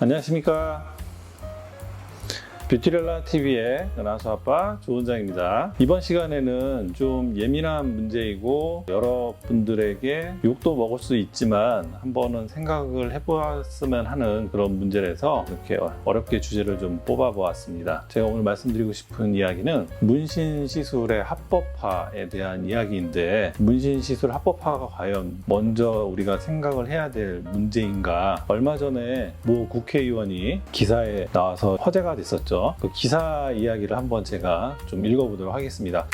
안녕하십니까. 뷰티렐라 TV의 은하수 아빠 조원장입니다. 이번 시간에는 좀 예민한 문제이고 여러분들에게 욕도 먹을 수 있지만 한번은 생각을 해보았으면 하는 그런 문제라서 이렇게 어렵게 주제를 좀 뽑아보았습니다. 제가 오늘 말씀드리고 싶은 이야기는 문신 시술의 합법화에 대한 이야기인데 문신 시술 합법화가 과연 먼저 우리가 생각을 해야 될 문제인가 얼마 전에 모 국회의원이 기사에 나와서 화제가 됐었죠. 그 기사 이야기를 한번 제가 좀 읽어보도록 하겠습니다.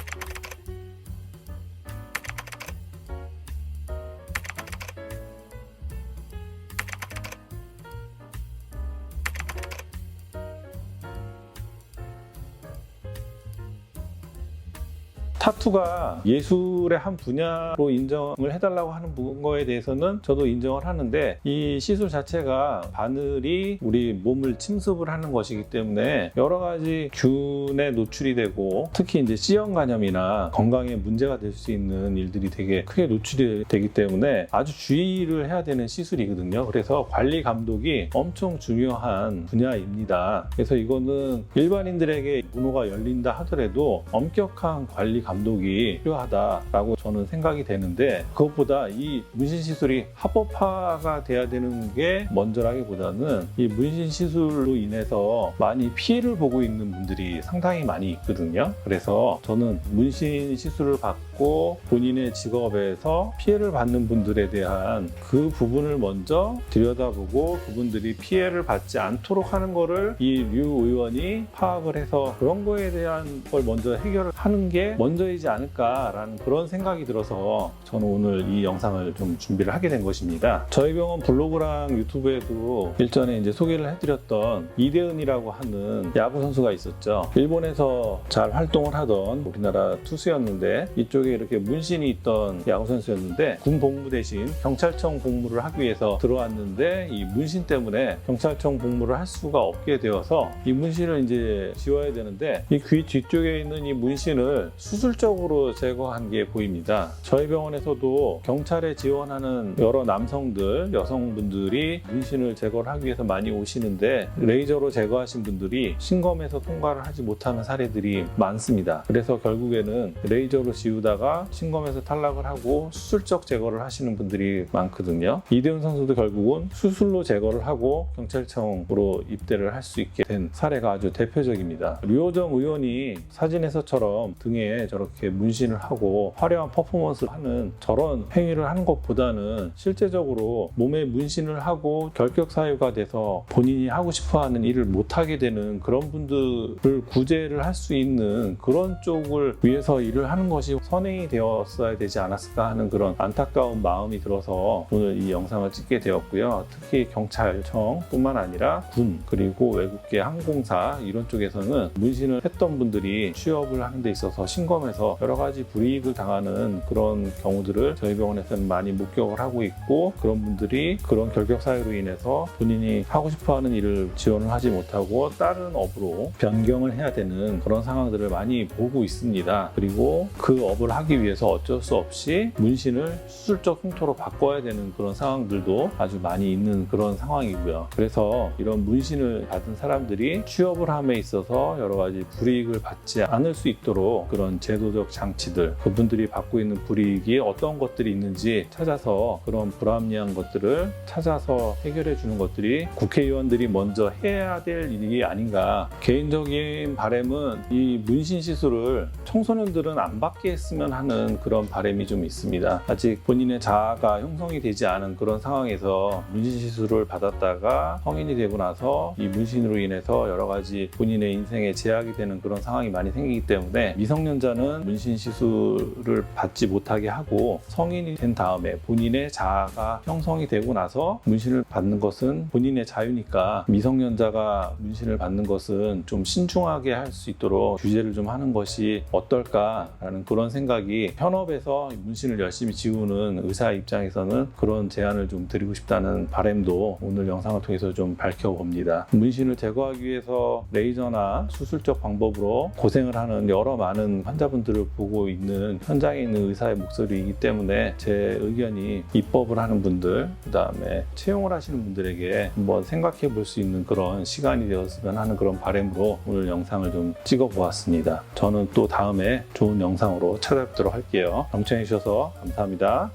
타투가 예술의 한 분야로 인정을 해달라고 하는 거에 대해서는 저도 인정을 하는데 이 시술 자체가 바늘이 우리 몸을 침습을 하는 것이기 때문에 여러 가지 균에 노출이 되고 특히 이제 C형 간염이나 건강에 문제가 될 수 있는 일들이 되게 크게 노출이 되기 때문에 아주 주의를 해야 되는 시술이거든요. 그래서 관리 감독이 엄청 중요한 분야입니다. 그래서 이거는 일반인들에게 문호가 열린다 하더라도 엄격한 관리 감독 이 필요하다라고 저는 생각이 되는데 그것보다 이 문신 시술이 합법화가 돼야 되는 게 먼저라기보다는 이 문신 시술로 인해서 많이 피해를 보고 있는 분들이 상당히 많이 있거든요. 그래서 저는 문신 시술을 받고 본인의 직업에서 피해를 받는 분들에 대한 그 부분을 먼저 들여다보고 그분들이 피해를 받지 않도록 하는 거를 이 류 의원이 파악을 해서 그런 거에 대한 걸 먼저 해결을 하는 게 먼저이지 않을까라는 그런 생각이 들어서 저는 오늘 이 영상을 좀 준비를 하게 된 것입니다. 저희 병원 블로그랑 유튜브에도 일전에 이제 소개를 해드렸던 이대은이라고 하는 야구 선수가 있었죠. 일본에서 잘 활동을 하던 우리나라 투수였는데 이쪽 에 이렇게 문신이 있던 야구 선수였는데 군 복무 대신 경찰청 복무를 하기 위해서 들어왔는데 이 문신 때문에 경찰청 복무를 할 수가 없게 되어서 이 문신을 이제 지워야 되는데 이 귀 뒤쪽에 있는 이 문신을 수술적으로 제거한 게 보입니다. 저희 병원에서도 경찰에 지원하는 여러 남성들, 여성분들이 문신을 제거를 하기 위해서 많이 오시는데 레이저로 제거하신 분들이 신검에서 통과를 하지 못하는 사례들이 많습니다. 그래서 결국에는 레이저로 지우다 가 신검에서 탈락을 하고 수술적 제거를 하시는 분들이 많거든요. 이대훈 선수도 결국은 수술로 제거를 하고 경찰청으로 입대를 할 수 있게 된 사례가 아주 대표적입니다. 류호정 의원이 사진에서처럼 등에 저렇게 문신을 하고 화려한 퍼포먼스를 하는 저런 행위를 하는 것보다는 실제적으로 몸에 문신을 하고 결격 사유가 돼서 본인이 하고 싶어 하는 일을 못하게 되는 그런 분들을 구제를 할 수 있는 그런 쪽을 위해서 일을 하는 것이 선 행이 되었어야 되지 않았을까 하는 그런 안타까운 마음이 들어서 오늘 이 영상을 찍게 되었고요. 특히 경찰청뿐만 아니라 군 그리고 외국계 항공사 이런 쪽에서는 문신을 했던 분들이 취업을 하는 데 있어서 신검에서 여러 가지 불이익을 당하는 그런 경우들을 저희 병원에서는 많이 목격을 하고 있고 그런 분들이 그런 결격 사유로 인해서 본인이 하고 싶어 하는 일을 지원을 하지 못하고 다른 업으로 변경을 해야 되는 그런 상황들을 많이 보고 있습니다. 그리고 그 업을 하기 위해서 어쩔 수 없이 문신을 수술적 흉터로 바꿔야 되는 그런 상황들도 아주 많이 있는 그런 상황이고요. 그래서 이런 문신을 받은 사람들이 취업을 함에 있어서 여러 가지 불이익을 받지 않을 수 있도록 그런 제도적 장치들, 그분들이 받고 있는 불이익이 어떤 것들이 있는지 찾아서 그런 불합리한 것들을 찾아서 해결해 주는 것들이 국회의원들이 먼저 해야 될 일이 아닌가. 개인적인 바람은 이 문신 시술을 청소년들은 안 받게 했으면 하는 그런 바람이 좀 있습니다. 아직 본인의 자아가 형성이 되지 않은 그런 상황에서 문신 시술을 받았다가 성인이 되고 나서 이 문신으로 인해서 여러 가지 본인의 인생에 제약이 되는 그런 상황이 많이 생기기 때문에 미성년자는 문신 시술을 받지 못하게 하고 성인이 된 다음에 본인의 자아가 형성이 되고 나서 문신을 받는 것은 본인의 자유니까 미성년자가 문신을 받는 것은 좀 신중하게 할 수 있도록 규제를 좀 하는 것이 어떨까라는 그런 생각이 생각이 현업에서 문신을 열심히 지우는 의사 입장에서는 그런 제안을 좀 드리고 싶다는 바람도 오늘 영상을 통해서 좀 밝혀봅니다. 문신을 제거하기 위해서 레이저나 수술적 방법으로 고생을 하는 여러 많은 환자분들을 보고 있는 현장에 있는 의사의 목소리이기 때문에 제 의견이 입법을 하는 분들, 그 다음에 채용을 하시는 분들에게 한번 생각해 볼 수 있는 그런 시간이 되었으면 하는 그런 바람으로 오늘 영상을 좀 찍어 보았습니다. 저는 또 다음에 좋은 영상으로 찾아뵙도록 할게요. 경청해 주셔서 감사합니다.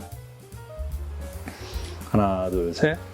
하나, 둘, 셋.